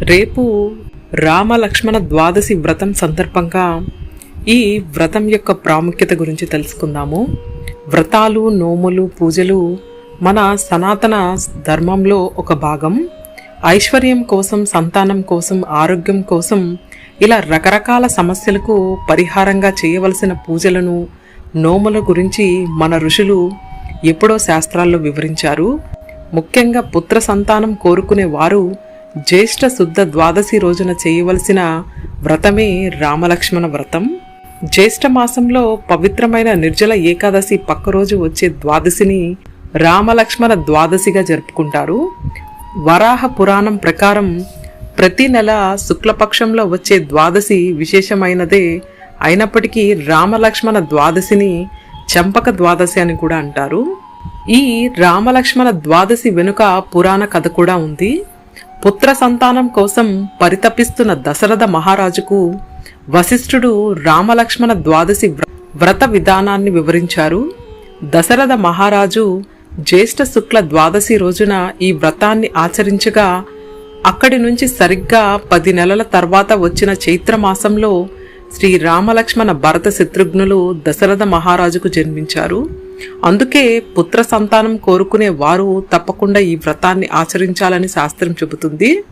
రేపు రామలక్ష్మణ ద్వాదశి వ్రతం సందర్భంగా ఈ వ్రతం యొక్క ప్రాముఖ్యత గురించి తెలుసుకుందాము. వ్రతాలు నోములు పూజలు మన సనాతన ధర్మంలో ఒక భాగం. ఐశ్వర్యం కోసం సంతానం కోసం ఆరోగ్యం కోసం ఇలా రకరకాల సమస్యలకు పరిహారంగా చేయవలసిన పూజలను నోముల గురించి మన ఋషులు ఎప్పుడో శాస్త్రాల్లో వివరించారు. ముఖ్యంగా పుత్ర సంతానం కోరుకునే వారు జ్యేష్ఠ శుద్ధ ద్వాదశి రోజున చేయవలసిన వ్రతమే రామలక్ష్మణ వ్రతం. జ్యేష్ఠ మాసంలో పవిత్రమైన నిర్జల ఏకాదశి పక్క రోజు వచ్చే ద్వాదశిని రామలక్ష్మణ ద్వాదశిగా జరుపుకుంటారు. వరాహ పురాణం ప్రకారం ప్రతి నెల శుక్లపక్షంలో వచ్చే ద్వాదశి విశేషమైనదే అయినప్పటికీ రామలక్ష్మణ ద్వాదశిని చంపక ద్వాదశి అని కూడా అంటారు. ఈ రామలక్ష్మణ ద్వాదశి వెనుక పురాణ కథ కూడా ఉంది. పుత్ర సంతానం కోసం పరితపిస్తున్న దశరథ మహారాజుకు వశిష్ఠుడు రామలక్ష్మణ ద్వాదశి వ్ర- వ్రత విధానాన్ని వివరించారు. దశరథ మహారాజు జ్యేష్ఠ శుక్ల ద్వాదశి రోజున ఈ వ్రతాన్ని ఆచరించగా అక్కడి నుంచి సరిగ్గా పది నెలల తర్వాత వచ్చిన చైత్ర మాసంలో శ్రీ రామలక్ష్మణ భరత శత్రుఘ్నులు దశరథ మహారాజుకు జన్మించారు. అందుకే పుత్ర సంతానం కోరుకునే వారు తప్పకుండా ఈ వ్రతాన్ని ఆచరించాలని శాస్త్రం చెబుతుంది.